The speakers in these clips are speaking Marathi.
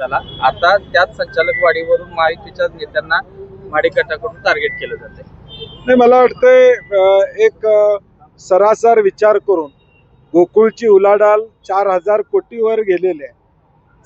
झाला आता त्याच संचालक वाढीवरून महायुतीच्या नेत्यांना माडी गटाकडून टार्गेट केलं जाते नाही मला वाटतंय एक सरासर विचार करून गोकुळची उलाढाल चार हजार कोटीवर गेलेली आहे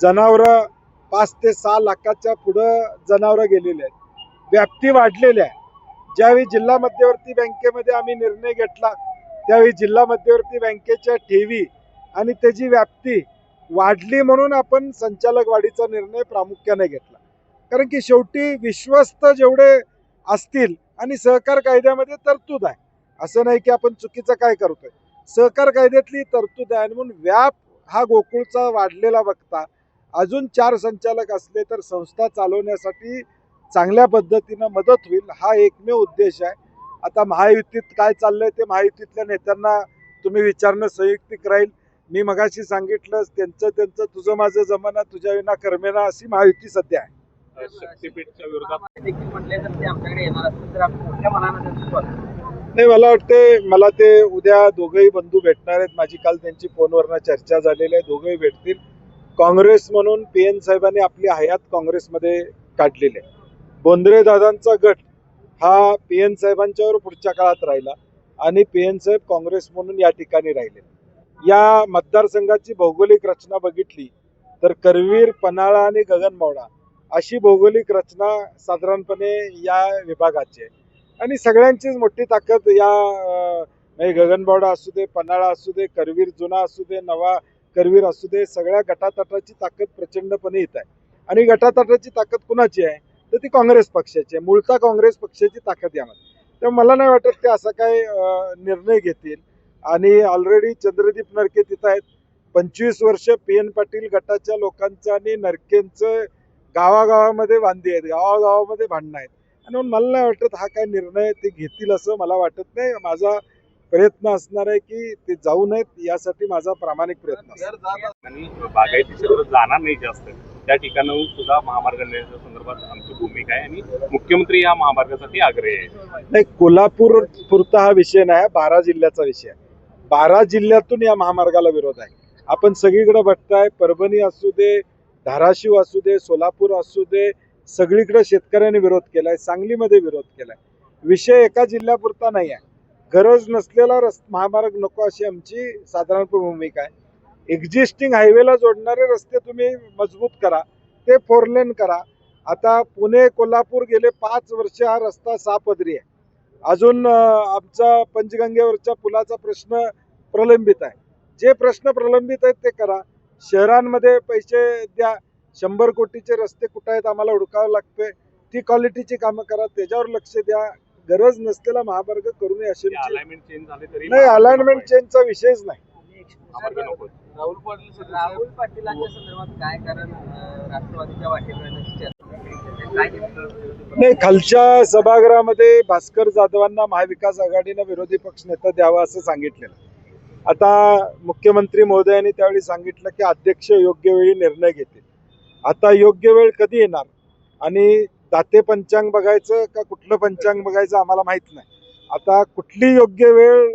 जनावरं पाच ते सहा लाखाच्या पुढं जनावरं गेलेली आहेत. व्याप्ती वाढलेली आहे. ज्यावेळी जिल्हा मध्यवर्ती बँकेमध्ये आम्ही निर्णय घेतला त्यावेळी जिल्हा मध्यवर्ती बँकेच्या ठेवी आणि त्याची व्याप्ती वाढली म्हणून आपण संचालक वाढीचा निर्णय प्रामुख्याने घेतला. कारण की शेवटी विश्वस्त जेवढे असतील आणि सहकार कायद्यामध्ये तरतूद आहे. असं नाही की आपण चुकीचं काय करतोय. सहकार कायद्यातली तरतूद आहे आणि म्हणून व्याप हा गोकुळचा वाढलेला बघता अजून चार संचालक असले तर संस्था चालवण्यासाठी चांगल्या पद्धतीनं मदत होईल हा एकमेव उद्देश आहे. आता महायुतीत काय चाललंय ते महायुतीतल्या नेत्यांना तुम्ही विचारणं संयुक्तिक राहील. मी मगाशी सांगितलं त्यांचं त्यांचं तुझं माझं जमाना तुझ्या विना कर्मेना अशी महायुती सध्या आहे. शक्तीपीठच्या विरोधात. देखील म्हटले तर ते आमच्याकडे येणार असतील तर आम्ही मोठ्या मनानं त्यांचं स्वागत करू. नाही मला वाटते मला ते उद्या दोघंही बंधू भेटणार आहेत. माझी काल त्यांची फोनवरनं चर्चा झालेली आहे. दोघंही भेटतील. काँग्रेस म्हणून पी एन साहेबांनी आपली हयात काँग्रेसमध्ये काढलेली आहे. बोंद्रे दादांचा गट हा पी एन साहेबांच्यावर पुढच्या काळात राहिला आणि पी एन साहेब काँग्रेस म्हणून या ठिकाणी राहिले. या मतदारसंघाची भौगोलिक रचना बघितली तर करवीर पन्हाळा आणि गगनबावडा अशी भौगोलिक रचना साधारणपणे या विभागाची आहे. आणि सगळ्यांचीच मोठी ताकद या गगनबावडा असू दे पन्हाळा असू दे करवीर जुना असू दे नवा करवीर असू दे सगळ्या गटातटाची ताकद प्रचंडपणे येत आहे. आणि गटातटाची ताकद कुणाची आहे? तर ती काँग्रेस पक्षाची आहे. मूळता काँग्रेस पक्षाची ताकद यामध्ये. तर मला नाही वाटत ते असा काय निर्णय घेतील. आणि ऑलरेडी चंद्रदीप नरके तिथं आहेत. पंचवीस वर्ष पी एन पाटील गटाच्या लोकांचं आणि नरकेंचं गावागावामध्ये वांदी आहेत. गावागावामध्ये भांडणं आहेत. आणि म्हणून मला नाही वाटत हा काय निर्णय ते घेतील असं मला वाटत नाही. माझा प्रयत्न असणार आहे की ते जाऊ नयेत यासाठी माझा प्रामाणिक प्रयत्न बागायती क्षेत्रात जाणार नाही जास्त. त्या ठिकाणाहून सुद्धा महामार्ग निर्णयाच्या संदर्भात आमची भूमिका आहे आणि मुख्यमंत्री या महामार्गासाठी आग्रही आहे नाही कोल्हापूर पुरता हा विषय नाही बारा जिल्ह्याचा विषय आहे. बारा जिल्ह्यातून या महामार्गाला विरोध आहे. आपण सगळीकडे बघताय परभणी असू दे धाराशिव असू दे सोलापूर असू दे सगळीकडे शेतकऱ्यांनी विरोध केलाय सांगलीमध्ये विरोध केलाय. विषय एका जिल्ह्यापुरता नाही आहे. गरज नसलेला रस महामार्ग नको अशी आमची साधारणपणे भूमिका आहे. एक्झिस्टिंग हायवेला जोडणारे रस्ते तुम्ही मजबूत करा ते फोर लेन करा. आता पुणे कोल्हापूर गेले पाच वर्ष हा रस्ता सापदरी आहे. अजून आमचा पंचगंगेवरच्या पुलाचा प्रश्न प्रलंबित आहे. जे प्रश्न प्रलंबित आहेत ते करा. शहरांमध्ये पैसे द्या. शंभर कोटीचे रस्ते कुठं आहेत आम्हाला हुडकावं लागतंय. ती क्वालिटीची कामं करा. त्याच्यावर लक्ष द्या. गरज नसलेला महामार्ग करू नये अशी आमची- अलाइनमेंट चेंज झाले तरी नाही अलाइनमेंट चेंजचा विषयच नाही. राहुल पाटील राहुल पाटीलांच्या संदर्भात काय कारण राष्ट्रवादीच्या वाटेल नाही खालच्या सभागृहामध्ये भास्कर जाधवांना महाविकास आघाडीनं विरोधी पक्ष नेता द्यावा असं सांगितलेलं आता मुख्यमंत्री महोदयांनी त्यावेळी सांगितलं की अध्यक्ष योग्य वेळी निर्णय घेतील. आता योग्य वेळ कधी येणार? आणि दाते पंचांग बघायचं का कुठलं पंचांग बघायचं आम्हाला माहीत नाही. आता कुठली योग्य वेळ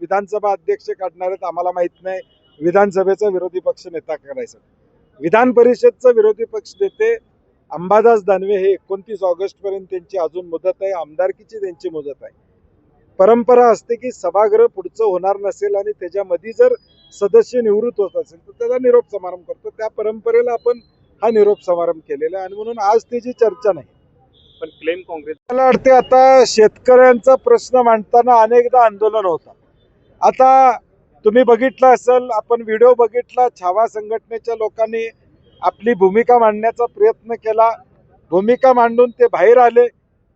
विधानसभा अध्यक्ष काढणार आहेत आम्हाला माहीत नाही. विधानसभेचा विरोधी पक्ष नेता करायचा. विधान परिषदचा विरोधी पक्ष नेते अंबादास दानवे हे एकोणतीस ऑगस्ट पर्यंत त्यांची अजून मुदत आहे आमदारकीची त्यांची मुदत आहे. परंपरा असते की सभागृह पुढचं होणार नसेल आणि त्याच्यामध्ये जर सदस्य निवृत्त होत असेल तर त्याचा निरोप समारंभ करतो. त्या परंपरेला आपण हा निरोप समारंभ केलेला आहे आणि म्हणून आज त्याची चर्चा नाही. पण क्लेम काँग्रेस मला वाटते आता शेतकऱ्यांचा प्रश्न मांडताना अनेकदा आंदोलन होतं. आता तुम्ही बघितलं असेल आपण व्हिडिओ बघितला छावा संघटनेच्या लोकांनी आपली भूमिका मांडण्याचा प्रयत्न केला. भूमिका मांडून ते बाहेर आले.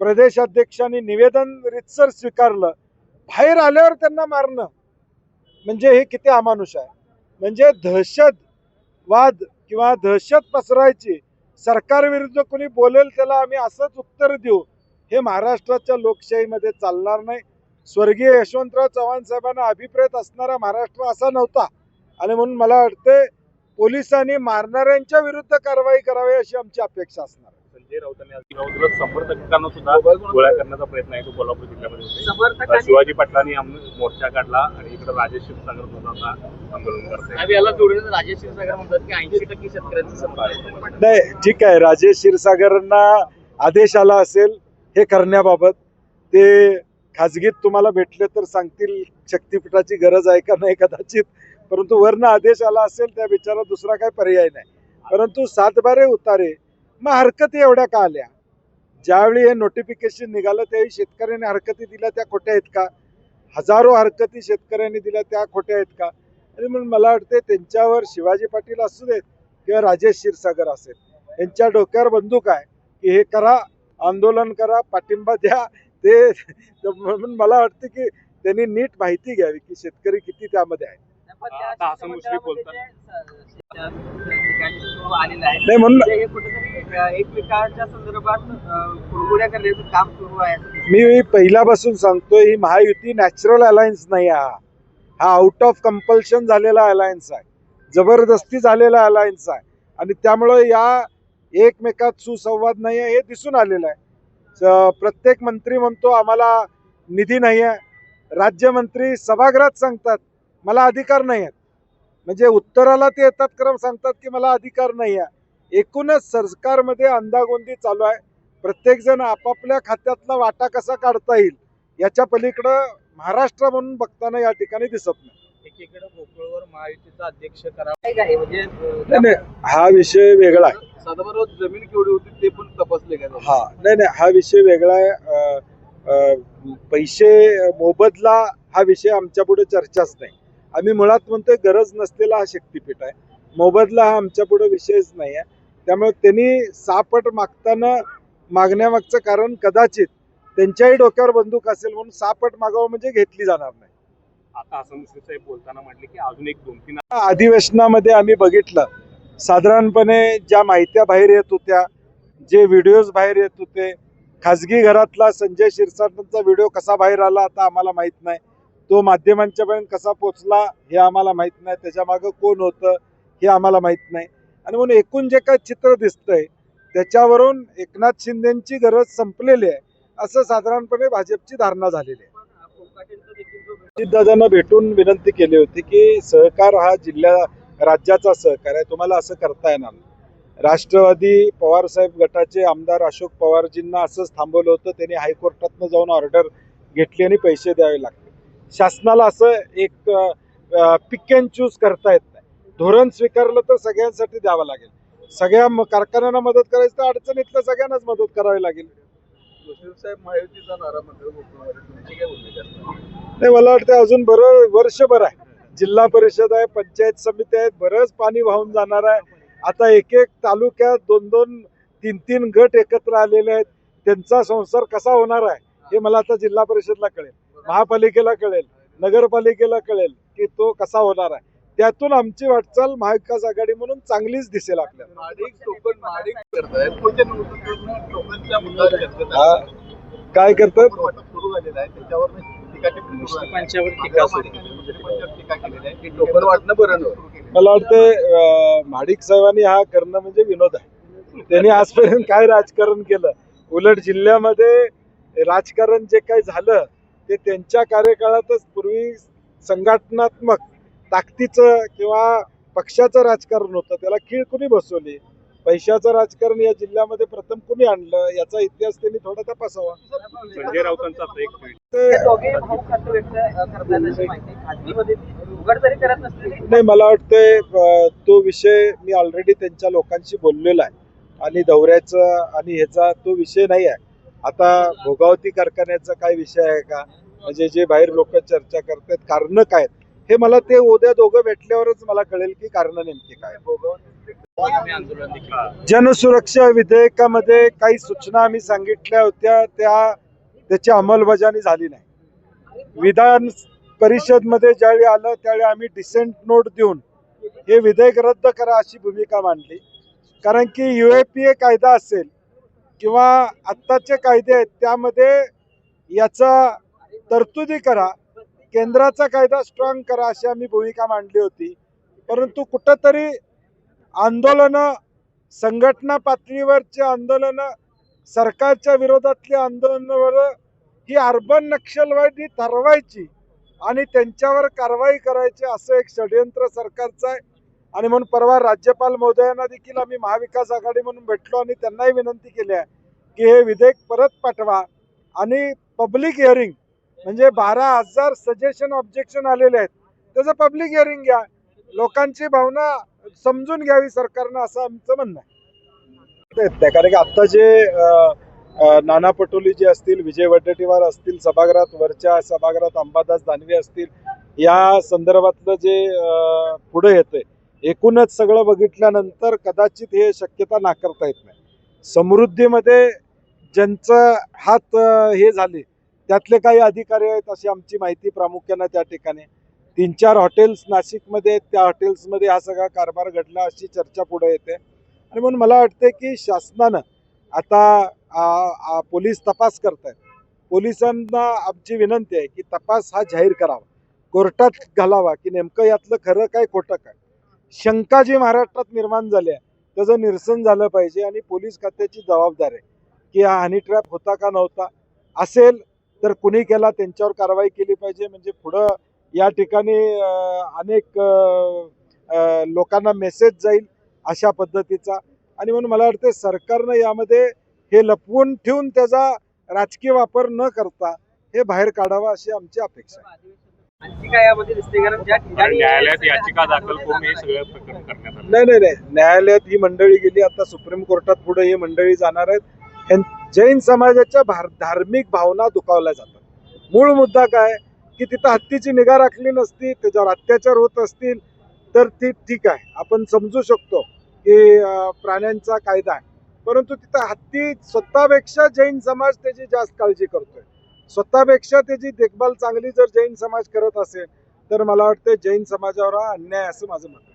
प्रदेशाध्यक्षांनी निवेदन रितसर स्वीकारलं. बाहेर आल्यावर त्यांना मारणं. म्हणजे हे किती अमानुष आहे. म्हणजे दहशतवाद किंवा दहशत पसरायची सरकारविरुद्ध कोणी बोलेल त्याला आम्ही असंच उत्तर देऊ. हे महाराष्ट्राच्या लोकशाहीमध्ये चालणार नाही. स्वर्गीय यशवंतराव चव्हाण साहेबांना अभिप्रेत असणारा महाराष्ट्र असा नव्हता. आणि म्हणून मला वाटते पोलिसांनी मारणाऱ्यांच्या विरुद्ध कारवाई करावी अशी आमची अपेक्षा असणार संजय राऊतांनी समर्थकांना सुद्धा गोळ्या करण्याचा प्रयत्न आहे तो कोल्हापूर जिल्ह्यामध्ये होते शिवाजी पाटलांनी मोर्चा काढला आणि इकडे राजेश क्षीरसागर सुद्धा आंदोलन याला जोडून राजेश क्षीरसागर म्हणतात की ऐंशी टक्के शेतकऱ्यांचं. नाही ठीक आहे. राजेश क्षीरसागरांना आदेश आला असेल हे करण्याबाबत ते खाजगीत तुम्हाला भेटले तर सांगतील शक्तीपीठाची गरज आहे का नाही कदाचित. परंतु वरनं आदेश आला असेल त्या बिचारा दुसरा काही पर्याय नाही. परंतु सातबारे उतारे मग हरकती एवढ्या का आल्या? ज्यावेळी हे नोटिफिकेशन निघालं त्यावेळी शेतकऱ्यांनी हरकती दिल्या त्या खोट्या आहेत का? हजारो हरकती शेतकऱ्यांनी दिल्या त्या खोट्या आहेत का? आणि म्हणून मला वाटते त्यांच्यावर शिवाजी पाटील असू देत किंवा राजेश क्षीरसागर असेल यांच्या डोक्यावर बंदूक आहे की हे करा आंदोलन करा पाठिंबा द्या. ते म्हणून मला वाटतं की त्यांनी नीट माहिती घ्यावी की शेतकरी किती त्यामध्ये आहे. नाही म्हणून एकमेकांच्या संदर्भात अ, करण्याचं काम सुरू आहे. मी पहिल्यापासून सांगतोय ही महायुती नॅचरल अलायन्स नाही हा. हा आउट ऑफ कंपल्शन झालेला अलायन्स आहे. जबरदस्ती झालेला अलायन्स आहे. आणि त्यामुळं या एकमेकात सुसंवाद नाही आहे हे दिसून आलेलं आहे. प्रत्येक मंत्री म्हणतो आम्हाला निधी नाही आहे. राज्यमंत्री सभागृहात सांगतात मला अधिकार नाही आहेत. म्हणजे उत्तराला ते येतात क्रम सांगतात की मला अधिकार नाही आहे. एकूणच सरकारमध्ये अंदागोंदी चालू आहे. प्रत्येकजण आपापल्या खात्यातला वाटा कसा काढता येईल याच्या पलीकडं महाराष्ट्र म्हणून बघताना या ठिकाणी दिसत नाही. एकीकडे गोकुळवर महायुतीचा अध्यक्ष करा काय आहे? म्हणजे नाही नाही हा विषय वेगळा आहे. साधारण जमीन केवढी होती ते पण तपासले का हा नाही नाही हा विषय वेगळा आहे. अं, अं, पैसे मोबदला हा विषय आमच्या पुढे चर्चाच नाही. आम्ही मुळात म्हणतोय गरज नसलेला हा शक्तीपीठ आहे. मोबदला हा आमच्या पुढे विषयच नाही आहे. त्यामुळे त्यांनी सापट मागताना मागण्यामागचं कारण कदाचित त्यांच्याही डोक्यावर बंदूक असेल म्हणून सापट मागावं म्हणजे घेतली जाणार नाही. आता मुश्रीफ साहेब बोलताना म्हटले की अजून एक दोन तीन अधिवेशनामध्ये आम्ही बघितलं साधारणपणे ज्या माहित्या बाहेर येत होत्या जे व्हिडिओज बाहेर येत होते खाजगी घरातला संजय शिरसाटांचा व्हिडिओ कसा बाहेर आला आता आम्हाला माहीत नाही. तो माध्यमांच्यापर्यंत कसा पोचला हे आम्हाला माहीत नाही. त्याच्या मागं कोण होतं हे आम्हाला माहीत नाही. आणि म्हणून एकूण जे काय चित्र दिसतंय त्याच्यावरून एकनाथ शिंदेची गरज संपलेली आहे असं साधारणपणे भाजपची धारणा झालेली आहे. दादांना भेटून विनंती केली होती की सहकार हा जिल्हा राज्याचा सहकार आहे तुम्हाला असं करता येणार राष्ट्रवादी राष्ट्रवादी पवारसाहेब गटाचे आमदार अशोक पवारजींना असंच थांबवलं होतं त्यांनी हायकोर्टातनं जाऊन ऑर्डर घेतली आणि पैसे द्यावे लागले. शासनाला असं एक पिक अँड चूज करता येत नाही. धोरण स्वीकारलं तर सगळ्यांसाठी द्यावं लागेल. सगळ्या कारखान्यांना मदत करायची तर अडचणीतल्या सगळ्यांनाच मदत करावी लागेल. असणार? नाही मला वाटतं अजून बरं वर्षभर आहे. जिल्हा परिषद आहे पंचायत समिती आहेत बरंच पाणी वाहून जाणार आहे. आता एक एक तालुक्यात दोन दोन तीन तीन गट एकत्र आलेले आहेत. त्यांचा संसार कसा होणार आहे हे मला आता जिल्हा परिषदला कळेल. महापालिकेला कळेल नगरपालिकेला कळेल की तो कसा होणार आहे. त्यातून आमची वाटचाल महाविकास आघाडी म्हणून चांगलीच दिसेल आपल्याला. माडिक माडिक हा. काय करतात मला वाटतं अं, महाडिक साहेबांनी हा करणं म्हणजे विनोद आहे. त्यांनी आजपर्यंत काय राजकारण केलं? उलट जिल्ह्यामध्ये राजकारण जे काही झालं ते त्यांच्या कार्यकाळातच पूर्वी संघटनात्मक ताकदीचं किंवा पक्षाचं राजकारण होतं त्याला खीळ कुणी बसवली? पैशाचं राजकारण या जिल्ह्यामध्ये प्रथम कुणी आणलं? याचा इतिहास त्यांनी थोडा तपासावा. संजय राऊतांचा एक नाही मला वाटतंय तो विषय मी ऑलरेडी त्यांच्या लोकांशी बोललेला आहे. आणि दौऱ्याचा आणि ह्याचा तो विषय नाही आहे. आता भोगावती कारखान्याचा काय विषय आहे का? म्हणजे जे बाहेर लोक चर्चा करतात कारण काय आहेत? हे मला ते उद्या दोघं भेटल्यावरच मला कळेल की कारण नेमकी काय. जनसुरक्षा विधेयकामध्ये काही सूचना आम्ही सांगितल्या होत्या त्या त्याची अंमलबजावणी झाली नाही. विधान परिषदमध्ये ज्यावेळी आलं त्यावेळी आम्ही डिसेंट नोट देऊन हे विधेयक रद्द करा अशी भूमिका मांडली. कारण की यू ए पी ए कायदा असेल किंवा आत्ताचे कायदे आहेत त्यामध्ये याचा तरतुदी करा. केंद्राचा कायदा स्ट्रॉंग करा अशी आम्ही भूमिका मांडली होती. परंतु कुठंतरी आंदोलनं संघटना पातळीवरचे आंदोलनं सरकारच्या विरोधातली आंदोलनावर ही अर्बन नक्षलवादी ठरवायची आणि त्यांच्यावर कारवाई करायची असं एक षडयंत्र सरकारचं आहे. आणि म्हणून परवा राज्यपाल महोदयांना देखील आम्ही महाविकास आघाडी म्हणून भेटलो आणि त्यांनाही विनंती केली आहे की हे विधेयक परत पाठवा आणि पब्लिक हिअरिंग म्हणजे बारा हजार सजेशन ऑब्जेक्शन आलेले आहेत. त्याचं पब्लिक हिअरिंग घ्या. लोकांची भावना समजून घ्यावी सरकारनं असं आमचं म्हणणं आहे. कारण की आत्ता जे नाना पटोले जे असतील विजय वडेट्टीवार असतील सभागृहात वरच्या सभागृहात अंबादास दानवे असतील या संदर्भातलं जे पुढे येतंय एकूणच सगळं बघितल्यानंतर कदाचित हे शक्यता नाकारता येत नाही. समृद्धीमध्ये ज्यांचं हात हे झाले त्यातले काही अधिकारी आहेत अशी आमची माहिती प्रामुख्यानं त्या ठिकाणी. तीन चार हॉटेल्स नाशिकमध्ये आहेत. त्या हॉटेल्समध्ये हा सगळा कारभार घडला अशी चर्चा पुढे येते. आणि म्हणून मला वाटते की शासनानं आता आ, आ, पोलीस तपास करतायत. पोलिसांना आमची विनंती आहे की तपास हा जाहीर करावा. कोर्टात घालावा की नेमकं यातलं खरं काय खोटं काय? शंका जी महाराष्ट्रात निर्माण झाली आहे त्याचं निरसन झालं पाहिजे आणि पोलीस खात्याची जबाबदारी आहे की हा हनी ट्रॅप होता का नव्हता असेल तर कुणी केला त्यांच्यावर कारवाई केली पाहिजे. म्हणजे पुढं या ठिकाणी अनेक लोकांना मेसेज जाईल अशा पद्धतीचा. आणि म्हणून मला वाटतं सरकारनं यामध्ये हे लपवून ठेवून त्याचा राजकीय वापर न करता हे बाहेर काढावं अशी आमची अपेक्षा आहे. न्यायालयात याचिका दाखल करून हे सगळं प्रकरण करण्यात आलं. नाही नाही नाही. न्यायालयात ही मंडळी गेली. आता सुप्रीम कोर्टात पुढे ही मंडळी जाणार आहेत. जैन समाजाच्या भार- धार्मिक भावना दुखावल्या जातात. मूळ मुद्दा काय? की तिथं हत्तीची निगा राखली नसती त्याच्यावर अत्याचार होत असतील तर ती ठीक आहे. आपण समजू शकतो की प्राण्यांचा कायदा आहे. परंतु तिथं हत्ती स्वतःपेक्षा जैन समाज त्याची जास्त काळजी करतोय. स्वतःपेक्षा त्याची देखभाल चांगली जर जैन समाज करत असेल तर मला वाटतं जैन समाजावर हा अन्याय असं माझं मत आहे.